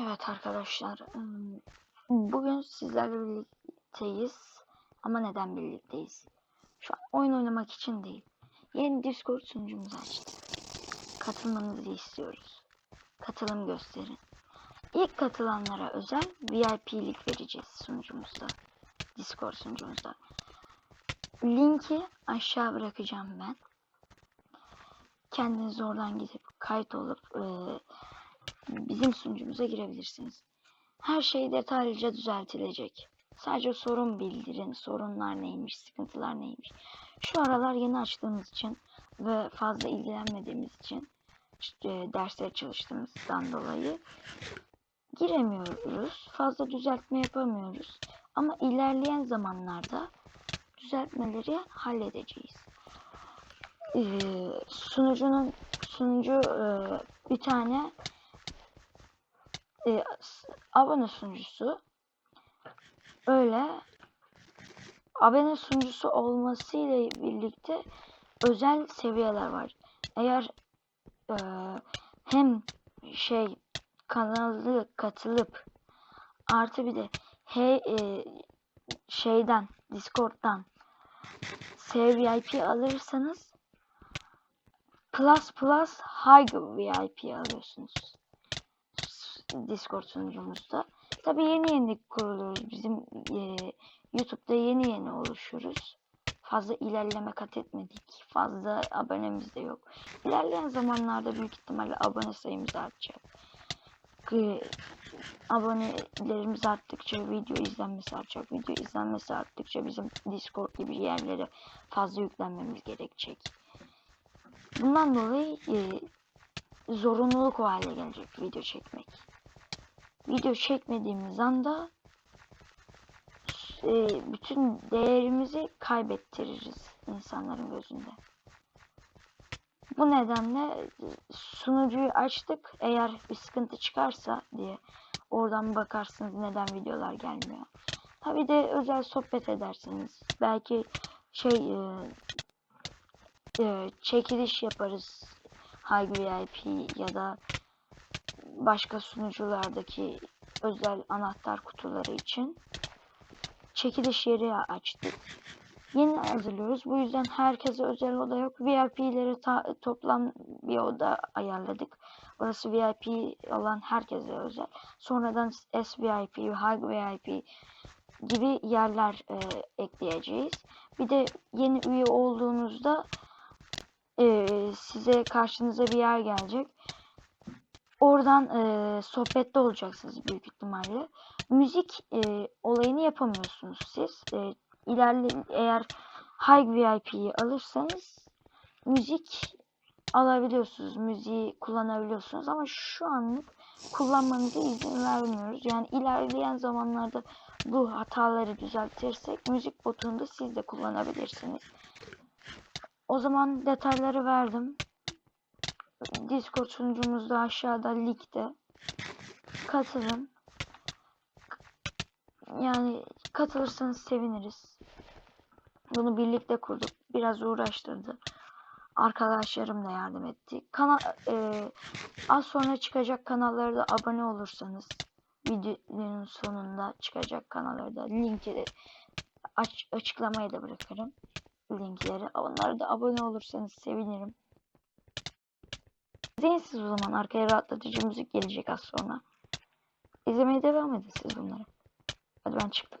Evet arkadaşlar, bugün sizlerle birlikteyiz. Ama neden birlikteyiz? Şu an oyun oynamak için değil. Yeni Discord sunucumuzu açtık. Katılmanızı istiyoruz. Katılım gösterin. İlk katılanlara özel VIP'lik vereceğiz sunucumuzda. Discord sunucumuzda. Linki aşağı bırakacağım ben. Kendiniz oradan gidip kayıt olup eee bizim sunucumuza girebilirsiniz. Her şey detaylıca düzeltilecek. Sadece sorun bildirin, sorunlar neymiş, sıkıntılar neymiş. Şu aralar yeni açtığımız için ve fazla ilgilenmediğimiz için işte derslere çalıştığımızdan dolayı giremiyoruz. Fazla düzeltme yapamıyoruz. Ama ilerleyen zamanlarda düzeltmeleri halledeceğiz. Ee, sunucunun sunucu e, bir tane e, s- abone sunucusu öyle abone sunucusu olmasıyla birlikte özel seviyeler var. Eğer e, hem şey kanalı katılıp artı bir de he, e, şeyden Discord'dan VIP alırsanız Plus Plus High VIP alıyorsunuz. Discord sunucumuzda. Tabi yeni yeni kuruluyoruz. Bizim e, YouTube'da yeni yeni oluşuyoruz. Fazla ilerleme kat etmedik. Fazla abonemiz de yok. İlerleyen zamanlarda büyük ihtimalle abone sayımız artacak. E, abonelerimiz arttıkça video izlenmesi artacak. Video izlenmesi arttıkça bizim Discord gibi yerlere fazla yüklenmemiz gerekecek. Bundan dolayı e, zorunluluk o hale gelecek video çekmek. Video çekmediğimiz anda e, bütün değerimizi kaybettiririz insanların gözünde. Bu nedenle sunucuyu açtık. Eğer bir sıkıntı çıkarsa diye oradan bakarsınız neden videolar gelmiyor. Tabi de özel sohbet edersiniz. Belki şey e, e, çekiliş yaparız. High VIP ya da başka sunuculardaki özel anahtar kutuları için çekiliş yeri açtık. Yeni hazırlıyoruz. Bu yüzden herkese özel oda yok. VIP'leri ta- toplam bir oda ayarladık. Orası VIP olan herkese özel. Sonradan SVIP, High VIP gibi yerler e, ekleyeceğiz. Bir de yeni üye olduğunuzda e, size karşınıza bir yer gelecek. Oradan e, sohbette olacaksınız büyük ihtimalle. Müzik e, olayını yapamıyorsunuz siz. E, ilerle eğer High VIP'yi alırsanız müzik alabiliyorsunuz. Müziği kullanabiliyorsunuz ama şu anlık kullanmanıza izin vermiyoruz. Yani ilerleyen zamanlarda bu hataları düzeltirsek müzik botunu da siz de kullanabilirsiniz. O zaman detayları verdim. Discord sunucumuzda aşağıda linkte. Katılın. Yani katılırsanız seviniriz. Bunu birlikte kurduk. Biraz uğraştırdı. Arkadaşlarım da yardım etti. Kanal e, az sonra çıkacak kanallara da abone olursanız videonun sonunda çıkacak kanallara da linki de aç, açıklamaya da bırakırım linkleri. Onlara da abone olursanız sevinirim. İzleyin o zaman. Arkaya rahatlatıcı müzik gelecek az sonra. İzlemeye devam edin siz bunları. Hadi ben çıktım.